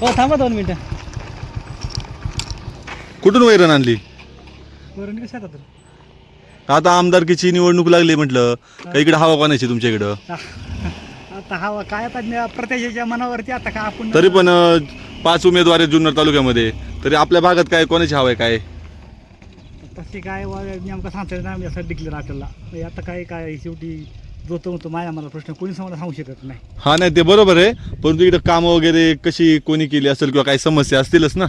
हो थांबा दोन मिनटं. कुठून वैरण आणली? वरून कसं आता तर आता आमदारकीची निवडणूक लागली म्हटलं. का इकडे हवा कोणाची तुमच्या इकडं? आता हवा काय आता प्रत्येकाच्या मनावरती आता का आपण तरी पण अं, पाच उमेदवार आहेत जुन्नर तालुक्यामध्ये. तरी आपल्या भागात काय कोणाची हवा आहे काय? तसे काय वा- नेमकं सांगता येत नाही असं डिक्लेअर आपल्याला म्हणजे आता काय काय शेवटी जो तो म्हणतो माझ्या मला प्रश्न कोणी समजा सांगू शकत नाही. हा नाही ते बरोबर आहे. परंतु इकडे कामं वगैरे कशी कोणी केली असेल किंवा काही समस्या असतीलच ना?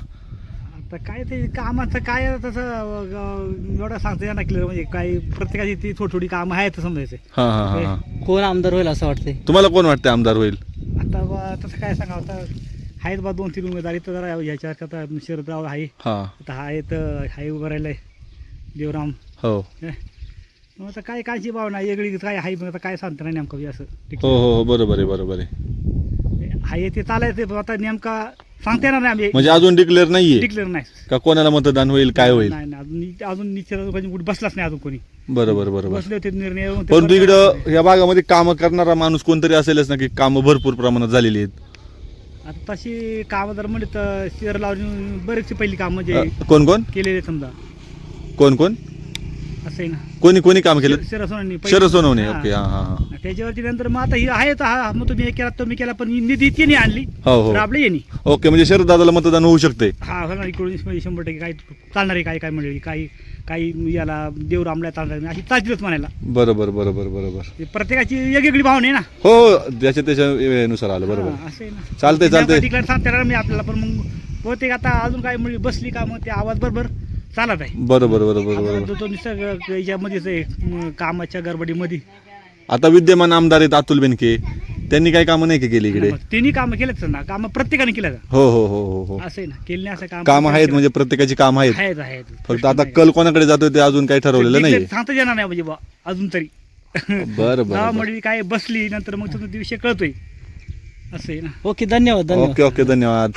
आता काय ते कामाचं काय तसं अं, एवढं सांगता येणार क्लिअर म्हणजे काय प्रत्येकाची ती थोडी थोडी कामं आहेत समजायचं. हा हा हा हा. कोण आमदार होईल असं वाटतंय? तुम्हाला कोण वाटतं आमदार होईल? आता बा तसं काय आता आहेत बा दोन तीन उमेदवार इथं जरा ह्याच्या आता शरदराव आहे. हा. आता हा इथं हाय उभं राहिलाय देवराम. हो. हे. मग आता काय कायची भावना वेगळी काय आहे? मग आता काय सांगता नाही नेमकं बी असं. हो हो हो बरोबर आहे बरोबर आहे. आहे ते चालायचं पण आता नेमका सांगता येणार नाही म्हणजे अजून डिक्लेअर नाहीये? डिक्लेअर नाही. का कोणाला मतदान होईल काय होईल? नाही नाही, अजून निश्चित कोणी कुठे बसलाच नाही अजून कोणी. बरोबर बरोबर. बसले होते निर्णय येऊन ते परंतु बरं- इकडं या भागामध्ये कामं करणारा माणूस कोणतरी असेलच ना की कामं भरपूर प्रमाणात झालेली आहेत. आता तशी कामं जर म्हणले तर शेअर लावून बरेचशी पहिली काम म्हणजे अ, कोण कोण? केलेले समजा. कोण कोण? असं आहे ना. कोणी कोणी काम केलं? शरद सोनवणे पहिली- शरद सोनवणे हा. ओके हा हा हा. त्याच्यावरती नंतर मग आता ही आहे तर हा मग तुम्ही हे केला तुम्ही केला पण ही निधी तिने आणली. हो हो. राबले यांनी. ओके म्हणजे शरद दादाला मतदान होऊ शकते. हा होणार शंभर टक्के काही चालणार आहे काय काय म्हणले काही काही याला देवरामला चालणार नाही अशी चालतीलच म्हणायला. बरोबर बरोबर बरोबर. ते प्रत्येकाची वेगवेगळी भावना आहे ना. हो हो, ज्याच्या त्याच्या वेळेनुसार आलं बरोबर. हा, असं आहे ना. चालतंय, चालतंय. ठिकाण सांगता मी आपल्याला पण मग बहुतेक आता अजून काय म्हणजे बसली का मग ते आवाज बरोबर? चालत आहे. बरोबर बरोबर बरोबर तो- तो याच्यामध्येच आहे. म, कामाच्या गडबडीमध्ये. आता विद्यमान आमदार आहेत अतुल बेनके. त्यांनी काही कामं नाही का केली इकडे? तिन्ही कामं केलेच ना. कामं प्रत्येकाने केलं हो हो हो हो हो. असं आहे ना. केले असं काम. काम आहेत म्हणजे प्रत्येकाची काम आहेत. आहेत आहेत. फक्त आता कल कोणाकडे जातोय ते अजून काही ठरवलेलं नाही सांगता येणार नाही म्हणजे बुवा, अजून तरी. बरं बरं गावामध्ये काय बसली नंतर मग तुमचा विषय कळतोय. असं आहे ना. ओके धन्यवाद धन्यवाद. ओके ओके धन्यवाद.